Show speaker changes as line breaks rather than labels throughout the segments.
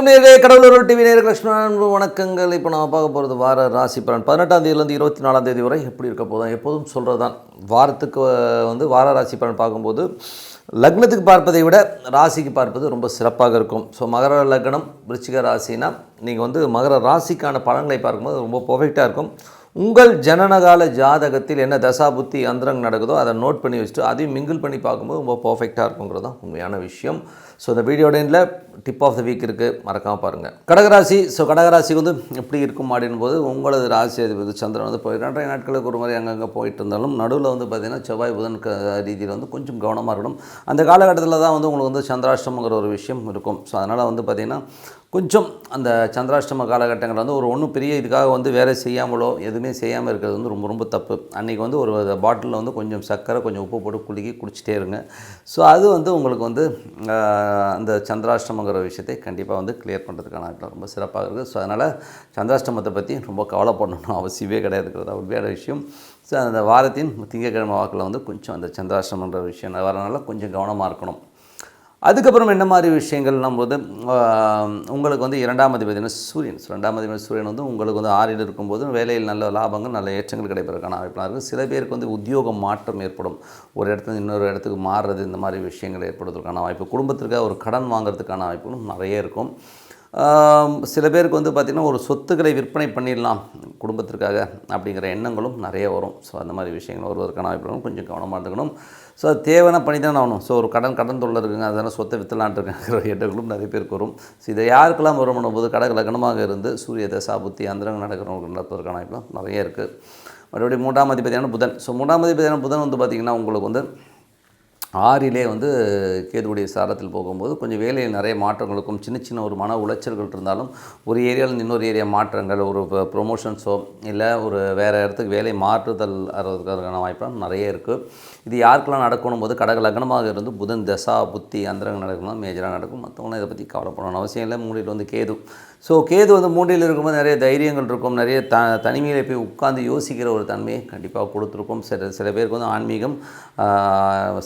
வணக்கம் நேர்களே கடவுளூர் டிவி நேர் கிருஷ்ணன் வணக்கங்கள். இப்போ நம்ம பார்க்க போகிறது வார ராசி பலன். பதினெட்டாம் தேதியிலேருந்து இருபத்தி நாலாம் தேதி வரை எப்படி இருக்க போதும் எப்போதும் சொல்கிறது தான் வாரத்துக்கு வந்து வார ராசி பலன் பார்க்கும்போது லக்னத்துக்கு பார்ப்பதை விட ராசிக்கு பார்ப்பது ரொம்ப சிறப்பாக இருக்கும். ஸோ மகர லக்னம் விருச்சிக ராசினா நீங்கள் வந்து மகர ராசிக்கான பலன்களை பார்க்கும்போது ரொம்ப பர்ஃபெக்டாக இருக்கும். உங்கள் ஜனனகால ஜாதகத்தில் என்ன தசா புத்தி அந்தரங்க நடக்குதோ அதை நோட் பண்ணி வச்சுட்டு அதையும் மிங்கிள் பண்ணி பார்க்கும்போது ரொம்ப பர்ஃபெக்டாக இருக்குங்கிறது தான் உண்மையான விஷயம். ஸோ இந்த வீடியோட எண்டில் டிப் ஆஃப் த வீக் இருக்குது மறக்காமல் பாருங்கள் கடகராசி ஸோ கடகராசி வந்து எப்படி இருக்கும் அப்படின்னு போது உங்களது ராசி அதிபதி சந்திரன் வந்து போய் இரண்டரை நாட்களுக்கு ஒரு மாதிரி அங்கங்கே போயிட்டு இருந்தாலும் நடுவில் வந்து பார்த்திங்கன்னா செவ்வாய் புதன் க ரீதியில் வந்து கொஞ்சம் கவனமாக இருக்கணும். அந்த காலகட்டத்தில் தான் வந்து உங்களுக்கு வந்து சந்திராஷ்டமங்கிற ஒரு விஷயம் இருக்கும். ஸோ அதனால் வந்து பார்த்திங்கன்னா கொஞ்சம் அந்த சந்திராஷ்டம காலகட்டங்கள் வந்து ஒரு ஒன்றும் பெரிய இதுக்காக வந்து வேலை செய்யாமலோ எதுவுமே செய்யாமல் இருக்கிறது வந்து ரொம்ப ரொம்ப தப்பு. அன்றைக்கி வந்து ஒரு பாட்டிலில் வந்து கொஞ்சம் சர்க்கரை கொஞ்சம் உப்பு போட்டு குலுக்கி குடிச்சிட்டே இருங்க. ஸோ அது வந்து உங்களுக்கு வந்து அந்த சந்திராஷ்டமங்கிற விஷயத்தை கண்டிப்பாக வந்து கிளியர் பண்ணுறதுக்கான வாய்ப்பு ரொம்ப சிறப்பாக இருக்குது. ஸோ அதனால் சந்திராஷ்டமத்தை பற்றி ரொம்ப கவலைப்படணும் அவசியமே கிடையாதுங்கிறது உண்மையான விஷயம். ஸோ அந்த வாரத்தின் திங்கட்கிழமை வாக்கில் வந்து கொஞ்சம் அந்த சந்திராஷ்டமன்ற விஷயம் வரனால கொஞ்சம் கவனமாக இருக்கணும். அதுக்கப்புறம் என்ன மாதிரி விஷயங்கள்லாம் போது உங்களுக்கு வந்து இரண்டாம் அதிபதினா சூரியன் ரெண்டாம் அதிபதி சூரியன் வந்து உங்களுக்கு வந்து ஆறில் இருக்கும்போது வேலையில் நல்ல லாபங்கள் நல்ல ஏற்றங்கள் கிடைப்பதற்கான வாய்ப்பாக இருக்கும் சில பேருக்கு வந்து உத்தியோக மாற்றம் ஏற்படும். ஒரு இடத்துல இன்னொரு இடத்துக்கு மாறுறது இந்த மாதிரி விஷயங்கள் ஏற்படுவதற்கான வாய்ப்பு. குடும்பத்திற்காக ஒரு கடன் வாங்குறதுக்கான வாய்ப்புகளும் நிறைய இருக்கும். சில பேருக்கு வந்து பார்த்திங்கன்னா ஒரு சொத்துக்களை விற்பனை பண்ணிடலாம் குடும்பத்திற்காக அப்படிங்கிற எண்ணங்களும் நிறைய வரும். ஸோ அந்த மாதிரி விஷயங்கள் வருவதற்கான வாய்ப்புகளும் கொஞ்சம் கவனமாக இருந்துக்கணும். ஸோ அது தேவைன்னா பண்ணி தானே ஆகணும். ஸோ ஒரு கடன் கடன் தொல்லை இருக்குங்க அதனால் சொத்தை வித்தலான்ட்டு எண்ணங்களும் நிறைய பேருக்கு வரும். ஸோ இதை யாருக்கெல்லாம் வரும் போது கடக லக்னமாக இருந்து சூரிய தசா புத்தி அந்தரங்க நடக்கிறவங்க நடப்பதற்கான வாய்ப்புலாம் நிறைய இருக்குது மறுபடியும் மூன்றாம் அதிபதியான புதன். ஸோ மூன்றாம் அதிபதியான புதன் வந்து பார்த்திங்கன்னா உங்களுக்கு வந்து ஆறிலே வந்து கேதுவுடைய சாரத்தில் போகும்போது கொஞ்சம் வேலையில் நிறைய மாற்றங்களுக்கும் சின்ன சின்ன ஒரு மன உளைச்சல்கள் இருந்தாலும் ஒரு ஏரியாவில் இன்னொரு ஏரியா மாற்றங்கள் ஒரு ப்ரொமோஷன்ஸோ இல்லை ஒரு வேறு இடத்துக்கு வேலை மாற்றுதல் ஆகிறதுக்கான வாய்ப்புலாம் நிறைய இருக்குது இது யாருக்கெல்லாம் நடக்கணும் போது கடக லக்னமாக இருந்து புதன் தசா புத்தி அந்தரங்க நடக்கணும் மேஜராக நடக்கும். மற்றவங்களும் இதை பற்றி கவலைப்படணும் அவசியம் இல்லை. மூடியில் வந்து கேது ஸோ கேது வந்து மூன்றில் இருக்கும்போது நிறைய தைரியங்கள் இருக்கும். நிறைய த தனிமையில் போய் உட்காந்து யோசிக்கிற ஒரு தன்மையை கண்டிப்பாக கொடுத்துருக்கும். சில சில பேருக்கு வந்து ஆன்மீகம்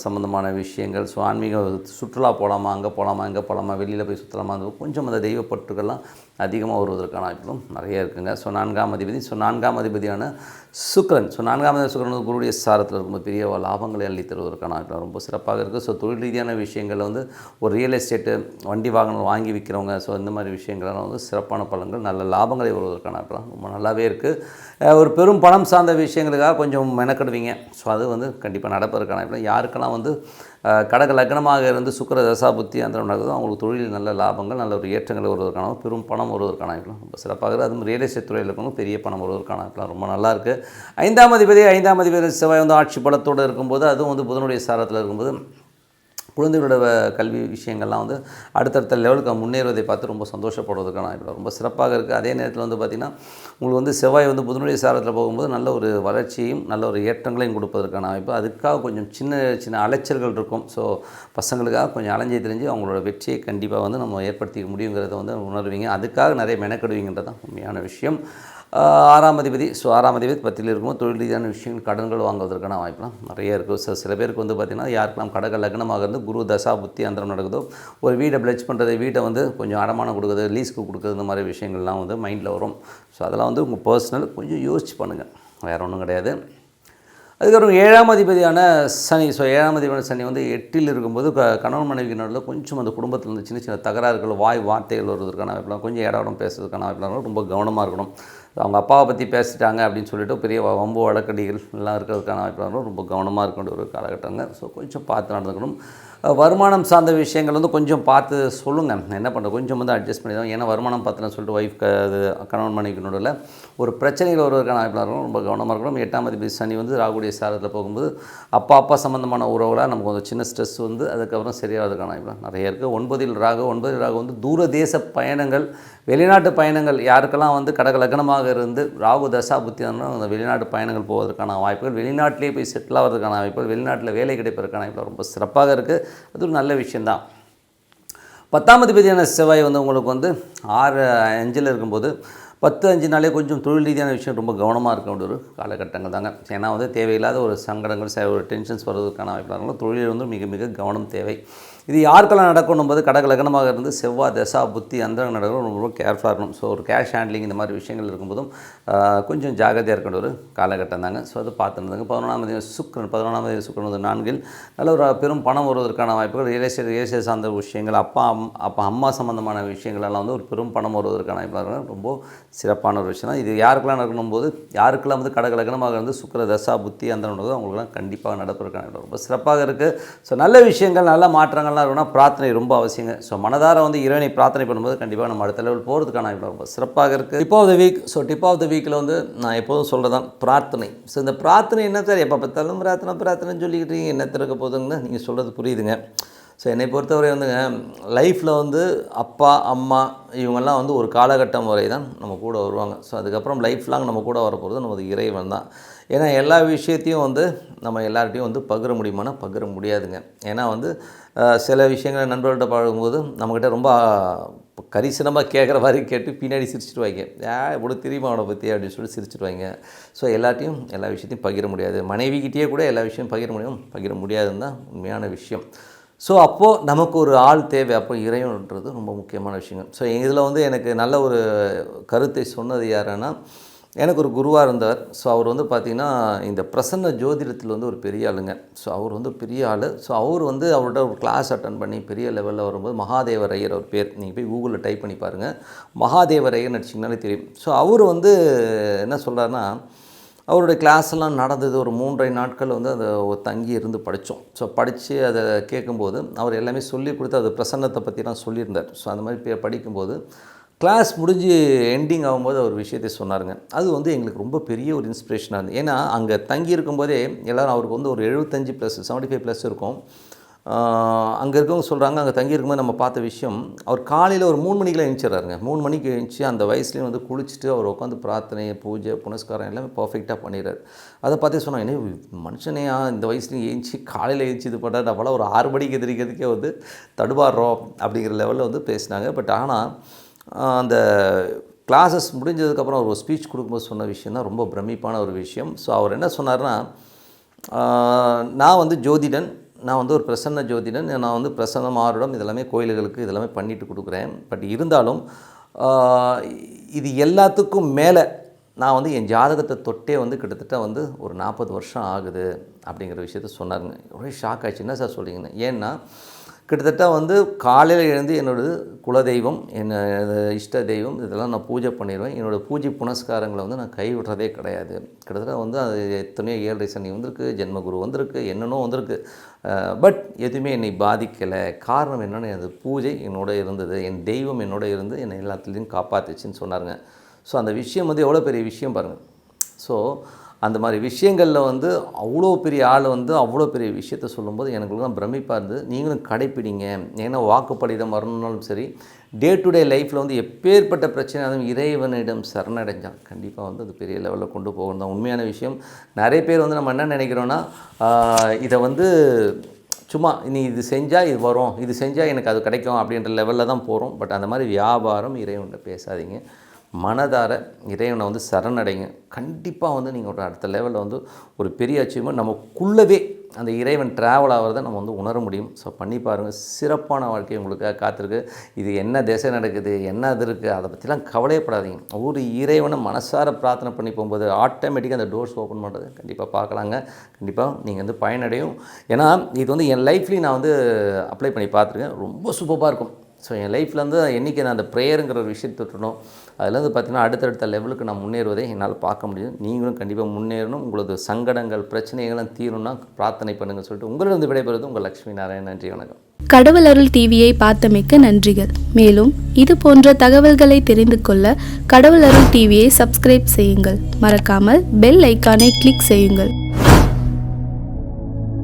சம்மந்தமான விஷயங்கள். ஸோ ஆன்மீக சுற்றுலா போகலாமா அங்கே போகலாமா இங்கே போகலாமா வெளியில் போய் சுற்றலாமா அது கொஞ்சம் அந்த தெய்வப்பற்றுகள்லாம் அதிகமாக வருவதற்கான வாய்ப்புகளும் நிறைய இருக்குங்க. ஸோ நான்காம் அதிபதி ஸோ நான்காம் அதிபதியான சுக்கரன் ஸோ நான்காம் அதிபதி சுக்கரன் வந்து குருடைய சாரத்தில் இருக்கும்போது பெரிய லாபங்களை அள்ளி தருவதற்கான வாய்ப்பு ரொம்ப சிறப்பாக இருக்குது ஸோ தொழில் ரீதியான விஷயங்கள் வந்து ஒரு ரியல் எஸ்டேட்டு வண்டி வாகனம் வாங்கி விற்கிறவங்க ஸோ இந்த மாதிரி விஷயங்கள்லாம் வந்து சிறப்பான பலன்கள் நல்ல லாபங்களை வருவதற்கான வாய்ப்புலாம் ரொம்ப நல்லாவே இருக்குது ஒரு பெரும் பணம் சார்ந்த விஷயங்களுக்காக கொஞ்சம் மெனக்கெடுவீங்க. ஸோ அது வந்து கண்டிப்பாக நடப்பதற்கான வாய்ப்புலாம் யாருக்கெல்லாம் வந்து கடக லக்னமாக இருந்து சுக்கிர தசாபுத்தி அந்த நடக்குதோ அவங்களுக்கு தொழிலில் நல்ல லாபங்கள் நல்ல ஒரு ஏற்றங்கள் வருவதற்கான பெரும் பணம் வருவதற்கான வாய்ப்புலாம் ரொம்ப சிறப்பாக அதுவும் ரியல் எஸ்டேட் துறையில் இருக்கணும் பெரிய பணம் வருவதற்கான வாய்ப்புலாம் ரொம்ப நல்லா இருக்குது. ஐந்தாம் அதிபதி ஐந்தாம் அதிபதி செவ்வாய் வந்து ஆட்சி பலத்தோடு இருக்கும்போது அதுவும் வந்து புதனுடைய சாரத்தில் இருக்கும்போது குழந்தைகளோட கல்வி விஷயங்கள்லாம் வந்து அடுத்தடுத்த லெவலுக்கு முன்னேறுவதை பார்த்து ரொம்ப சந்தோஷப்படுவதற்கான வாய்ப்பு ரொம்ப சிறப்பாக இருக்குது அதே நேரத்தில் வந்து பார்த்திங்கன்னா உங்களுக்கு வந்து செவ்வாய் வந்து புதனுடைய சாரத்தில் போகும்போது நல்ல ஒரு வளர்ச்சியும் நல்ல ஒரு ஏற்றங்களையும் கொடுப்பதற்கான வாய்ப்பு அதுக்காக கொஞ்சம் சின்ன சின்ன அலைச்சல்கள் இருக்கும். ஸோ பசங்களுக்காக கொஞ்சம் அலைஞ்சு தெரிஞ்சு அவங்களோட வெற்றியை கண்டிப்பாக வந்து நம்ம ஏற்படுத்திக்க முடியுங்கிறத வந்து உணர்வீங்க. அதுக்காக நிறைய மெனக்கெடுவீங்கன்றது தான் உண்மையான விஷயம். ஆறாம் அதிபதி ஸோ ஆறாம் அதிபதி பத்தில் இருக்கும் தொழில் ரீதியான விஷயங்கள் கடன்கள் வாங்குவதற்கான வாய்ப்புலாம் நிறைய இருக்குது. ஸோ சில பேருக்கு வந்து பார்த்திங்கன்னா யாருக்கெல்லாம் கடக லக்னமாக இருந்து குரு தசா புத்தி அந்தரம் நடக்குதோ ஒரு வீடை பிளச் பண்ணுறது வீட்டை வந்து கொஞ்சம் அடமானம் கொடுக்குறது லீஸ்க்கு கொடுக்குறது இந்த மாதிரி விஷயங்கள்லாம் வந்து மைண்டில் வரும். ஸோ அதெல்லாம் வந்து உங்கள் பர்சனல் கொஞ்சம் யோசிச்சு பண்ணுங்கள் வேறு ஒன்றும் கிடையாது. அதுக்கப்புறம் ஏழாம் அதிபதியான சனி ஸோ ஏழாம் அதிபதியான சனி வந்து எட்டில் இருக்கும்போது க கணவன் மனைவிக்கு நடுவில் கொஞ்சம் அந்த குடும்பத்தில் இருந்து சின்ன சின்ன தகராறுகள் வாய் வார்த்தைகள் வருவதற்கான வாய்ப்புலாம் கொஞ்சம் இடம் பேசுறதுக்கான வாய்ப்புலாம் ரொம்ப கவனமாக இருக்கணும். அவங்க அப்பாவை பற்றி பேசிட்டாங்க அப்படின்னு சொல்லிட்டு பெரிய வம்பு வழக்கடிகள் எல்லாம் இருக்கிறதுக்கான வாய்ப்பு ரொம்ப கவனமாக இருக்க வேண்டிய ஒரு காலகட்டங்க. ஸோ கொஞ்சம் பார்த்து நடந்துக்கணும். வருமானம் சார்ந்த விஷயங்கள் வந்து கொஞ்சம் பார்த்து சொல்லுங்கள் என்ன பண்ணுறது? கொஞ்சம் வந்து அட்ஜஸ்ட் பண்ணி தான் ஏன்னா வருமானம் பார்த்துன்னு சொல்லிட்டு ஒய்ஃப் க அது கணவன் மனைவிக்கு நடுவில் ஒரு பிரச்சனைகள் வருவதற்கான வாய்ப்பாக இருக்கும். ரொம்ப கவனமாக இருக்கணும். எட்டாம் தேதி சனி வந்து ராகுடைய சாரத்தில் போகும்போது அப்பா அப்பா சம்மந்தமான உறவுகளாக நமக்கு கொஞ்சம் சின்ன ஸ்ட்ரெஸ் வந்து அதுக்கப்புறம் சரியாகிறதுக்கான வாய்ப்புலாம் நிறைய இருக்குது ஒன்பதில் ராகு ஒன்பதில் ராகு வந்து தூர தேச பயணங்கள் வெளிநாட்டு பயணங்கள் யாருக்கெல்லாம் வந்து கடக லக்னமாக இருந்து ராகு தசா புத்தி அந்த வெளிநாட்டு பயணங்கள் போவதற்கான வாய்ப்புகள் வெளிநாட்டிலே போய் செட்டில் ஆகிறதுக்கான வாய்ப்புகள் வெளிநாட்டில் வேலை கிடைப்பதற்கான வாய்ப்புகள் ரொம்ப சிறப்பாக இருக்குது அது ஒரு நல்ல விஷயந்தான். பத்தாம் அதிபதியான செவ்வாய் வந்து உங்களுக்கு வந்து ஆறு அஞ்சில் இருக்கும்போது பத்து அஞ்சு நாளே கொஞ்சம் தொழில் ரீதியான விஷயம் ரொம்ப கவனமாக இருக்க வேண்டிய ஒரு காலகட்டங்கள் தாங்க. ஏன்னா வந்து தேவையில்லாத ஒரு சங்கடங்கள் ஒரு டென்ஷன்ஸ் வர்றதுக்கான வாய்ப்பு தொழிலில் வந்து மிக மிக கவனம் தேவை. இது யாருக்கெல்லாம் நடக்கணும் போது கடக லக்னமாக இருந்து செவ்வாய் தசா புத்தி அந்த நடக்கணும் ரொம்ப ரொம்ப கேர்ஃபுல்லாக இருக்கணும். ஸோ ஒரு கேஷ் ஹேண்ட்லிங் இந்த மாதிரி விஷயங்கள் இருக்கும்போதும் கொஞ்சம் ஜாகிரதையாக இருக்க ஒரு காலகட்டம் தாங்க. ஸோ அது பார்த்துருந்தாங்க பதினொன்றாம் தேதி சுக்கரன் பதினொன்றாம் தேதி சுக்கரன் வந்து நான்கில். நல்ல ஒரு பெரும் பணம் வருவதற்கான வாய்ப்புகள் ரியல் எஸ்டேட் ரியல் எஸ்டேட் சார்ந்த விஷயங்கள் அப்பா அம் அப்பா அம்மா சம்மந்தமான விஷயங்கள் எல்லாம் வந்து ஒரு பெரும் பணம் வருவதற்கான வாய்ப்புகள் ரொம்ப சிறப்பான ஒரு விஷயம் தான். இது யாருக்கெல்லாம் நடக்கணும் போது யாருக்கெல்லாம் வந்து கடக லக்னமாக இருந்து சுக்கர தசா புத்தி அந்த அவங்களுக்குலாம் கண்டிப்பாக நடப்பதற்கான ரொம்ப சிறப்பாக இருக்குது ஸோ நல்ல விஷயங்கள் நல்ல மாற்றங்கள் மாற்றங்கள்லாம் இருக்கணும்னா பிரார்த்தனை ரொம்ப அவசியங்க. ஸோ மனதார வந்து இறைவனை பிரார்த்தனை பண்ணும்போது கண்டிப்பாக நம்ம அடுத்த லெவல் போகிறதுக்கான ரொம்ப சிறப்பாக இருக்குது tip of the week so tip of the வீக்கில் வந்து நான் எப்போதும் சொல்கிறது தான் பிரார்த்தனை. ஸோ இந்த பிரார்த்தனை என்ன சார்? எப்போ பார்த்தாலும் பிரார்த்தனை பிரார்த்தனைன்னு சொல்லிக்கிட்டு இருக்கீங்க, என்ன திறக்க போதுங்கன்னு நீங்கள் சொல்கிறது புரியுதுங்க. ஸோ என்னை பொறுத்தவரை வந்துங்க லைஃப்பில் வந்து அப்பா அம்மா இவங்கெல்லாம் வந்து ஒரு காலகட்டம் வரை தான் நம்ம கூட வருவாங்க. ஸோ அதுக்கப்புறம் லைஃப் லாங் நம்ம கூட வரப்போகிறது நமது இறைவன் தான். ஏன்னா எல்லா விஷயத்தையும் வந்து நம்ம எல்லார்ட்டையும் வந்து பகிர முடியுமானா பகிர முடியாதுங்க. ஏன்னா வந்து சில விஷயங்களை நண்பர்கள்ட்ட பழகும்போது நம்மக்கிட்ட ரொம்ப கரிசனமாக கேட்குற மாதிரி கேட்டு பின்னாடி சிரிச்சிடுவாங்க ஏ இவ்வளோ தெரியுமா அவனை பற்றி அப்படின்னு சொல்லி சிரிச்சிடுவாங்க ஸோ எல்லாத்தையும் எல்லா விஷயத்தையும் பகிர முடியாது. மனைவிக்கிட்டேயே கூட எல்லா விஷயம் பகிர முடியும். பகிர முடியாதுன்னு தான் உண்மையான விஷயம். ஸோ அப்போது நமக்கு ஒரு ஆள் தேவை. அப்போ இறைவன்றது ரொம்ப முக்கியமான விஷயங்கள். ஸோ இதில் வந்து எனக்கு நல்ல ஒரு கருத்தை சொன்னது யாருன்னா எனக்கு ஒரு குருவாக இருந்தார். ஸோ அவர் வந்து பார்த்திங்கன்னா இந்த பிரசன்ன ஜோதிடத்தில் வந்து ஒரு பெரிய ஆளுங்க. ஸோ அவர் வந்து பெரிய ஆள். ஸோ அவர் வந்து அவர்கிட்ட ஒரு கிளாஸ் அட்டன் பண்ணி பெரிய லெவலில் வரும்போது மகாதேவர் ஐயர் அவர் பேர். நீங்கள் போய் கூகுளில் டைப் பண்ணி பாருங்கள் மகாதேவர் ஐயர் நடிச்சிங்கனாலே தெரியும். ஸோ அவர் வந்து என்ன சொல்கிறாருன்னா அவருடைய கிளாஸ்லாம் எல்லாம் நடந்தது ஒரு மூன்றரை நாட்கள் வந்து அதை தங்கி இருந்து படித்தோம். ஸோ படித்து அதை கேட்கும்போது அவர் எல்லாமே சொல்லி கொடுத்து அது பிரசன்னத்தை பற்றிலாம் சொல்லியிருந்தார். ஸோ அந்த மாதிரி பே- படிக்கும்போது கிளாஸ் முடிஞ்சு எண்டிங் ஆகும்போது அவர் விஷயத்தை சொன்னாருங்க. அது வந்து எங்களுக்கு ரொம்ப பெரிய ஒரு இன்ஸ்பிரேஷனாக இருந்தது. ஏன்னா அங்கே தங்கி இருக்கும்போதே எல்லோரும் அவருக்கு வந்து ஒரு எழுபத்தஞ்சு ப்ளஸ் செவன்ட்டி ஃபைவ் ப்ளஸ் இருக்கும். அங்கே இருக்கவங்க சொல்கிறாங்க அங்கே தங்கி இருக்கும்போது நம்ம பார்த்த விஷயம் அவர் காலையில் ஒரு மூணு மணிக்கெலாம் எழுந்திரிச்சிடுறாருங்க. மூணு மணிக்கு எழுந்துச்சி அந்த வயசுலேயும் வந்து குளிச்சுட்டு அவர் உட்காந்து பிரார்த்தனை பூஜை புனஸ்காரம் எல்லாமே பர்ஃபெக்டாக பண்ணிடுறாரு. அதை பார்த்தே சொன்னாங்க என்ன மனுஷனையா இந்த வயசுலேயும் எழுந்துச்சி காலையில் எழுந்துச்சி இது பண்ணுறாரு அப்போல்லாம் ஒரு ஆறு மணிக்கு எதிரிக்கிறதுக்கே வந்து தடுமாறுறோம் அப்படிங்கிற லெவலில் வந்து பேசினாங்க. பட் ஆனால் அந்த கிளாஸஸ் முடிஞ்சதுக்கப்புறம் அவர் ஒரு ஸ்பீச் கொடுக்கும்போது சொன்ன விஷயம் தான் ரொம்ப பிரமிப்பான ஒரு விஷயம். ஸோ அவர் என்ன சொன்னார்னா நான் வந்து ஜோதிடன் நான் வந்து ஒரு பிரசன்ன ஜோதிடன் நான் வந்து பிரசன்ன மாறுடம் இதெல்லாமே கோயில்களுக்கு இதெல்லாமே பண்ணிட்டு கொடுக்குறேன். பட் இருந்தாலும் இது எல்லாத்துக்கும் மேலே நான் வந்து என் ஜாதகத்தை தொட்டே வந்து கிட்டத்தட்ட வந்து ஒரு நாற்பது வருஷம் ஆகுது அப்படிங்கிற விஷயத்த சொன்னாருங்க. ஒரே ஷாக் ஆச்சு என்ன சார் சொல்கிறீங்கன்னு ஏன்னா கிட்டத்தட்ட வந்து காலையில் எழுந்து என்னோடய குலதெய்வம் என்னோட இஷ்ட தெய்வம் இதெல்லாம் நான் பூஜை பண்ணிடுவேன். என்னோடய பூஜை புனஸ்காரங்களை வந்து நான் கைவிடுறதே கிடையாது. கிட்டத்தட்ட வந்து அது எத்தனையோ ஏழரை சனி வந்திருக்கு ஜென்மகுரு வந்திருக்கு என்னென்னோ வந்திருக்கு. பட் எதுவுமே என்னை பாதிக்கலை. காரணம் என்னென்னு அது பூஜை என்னோட இருந்தது. என் தெய்வம் என்னோட இருந்து என்னை எல்லாத்துலேயும் காப்பாத்துச்சுன்னு சொன்னாருங்க. ஸோ அந்த விஷயம் வந்து எவ்வளோ பெரிய விஷயம் பாருங்கள் ஸோ அந்த மாதிரி விஷயங்களில் வந்து அவ்வளோ பெரிய ஆள் வந்து அவ்வளோ பெரிய விஷயத்த சொல்லும்போது எனக்குலாம் பிரமிப்பாக இருந்தது. நீங்களும் கடைப்பிடிங்க. ஏன்னா வாக்குப்படிதம் வரணும்னாலும் சரி டே டு டே லைஃப்பில் வந்து எப்பேற்பட்ட பிரச்சனையாலும் இறைவனிடம் சரணடைஞ்சான். கண்டிப்பாக வந்து அது பெரிய லெவலில் கொண்டு போகணும் தான் உண்மையான விஷயம். நிறைய பேர் வந்து நம்ம என்ன நினைக்கிறோன்னா இதை வந்து சும்மா நீ இது செஞ்சால் இது வரும் இது செஞ்சால் எனக்கு அது கிடைக்கும் அப்படின்ற லெவலில் தான் போகிறோம் பட் அந்த மாதிரி வியாபாரம் இறைவன்கிட்ட பேசாதீங்க. மனதார இறைவனை வந்து சரணடைங்க. கண்டிப்பாக வந்து நீங்கள் ஒரு அடுத்த லெவலில் வந்து ஒரு பெரிய அச்சீவ்மெண்ட் நமக்குள்ளவே அந்த இறைவன் ட்ராவல் ஆகிறத நம்ம வந்து உணர முடியும். ஸோ பண்ணி பாருங்கள் சிறப்பான வாழ்க்கை உங்களுக்காக காத்திருக்கு. இது என்ன திசை நடக்குது? என்ன இது இருக்குது அதை பற்றிலாம் கவலையப்படாதீங்க. ஒரு இறைவனை மனசார பிரார்த்தனை பண்ணி போகும்போது ஆட்டோமேட்டிக்காக அந்த டோர்ஸ் ஓப்பன் பண்ணுறது கண்டிப்பாக பார்க்கலாங்க. கண்டிப்பாக நீங்கள் வந்து பயனடையும். ஏன்னா இது வந்து என் லைஃப்லேயும் நான் வந்து அப்ளை பண்ணி பார்த்துருக்கேன். ரொம்ப சூப்பராக இருக்கும். ஸோ என் லைஃப்லேருந்து என்றைக்கு நான் அந்த ப்ரேயருங்கிற ஒரு விஷயத்தை தொட்டணும் அதில் வந்து பார்த்திங்கன்னா அடுத்தடுத்த லெவலுக்கு நான் முன்னேறுவதை என்னால் பார்க்க முடியும். நீங்களும் கண்டிப்பாக முன்னேறணும். உங்களது சங்கடங்கள் பிரச்சனைகளும் தீரணும்னா பிரார்த்தனை பண்ணுங்கள் சொல்லிட்டு உங்களிடம் விடைபெறுவது உங்கள் லக்ஷ்மி நாராயண் நன்றி வணக்கம்.
கடவுள் அருள் டிவியை பார்த்தமைக்க நன்றிகள். மேலும் இது போன்ற தகவல்களை தெரிந்து கொள்ள கடவுள் அருள் டிவியை சப்ஸ்கிரைப் செய்யுங்கள். மறக்காமல் பெல் ஐக்கானை கிளிக் செய்யுங்கள்.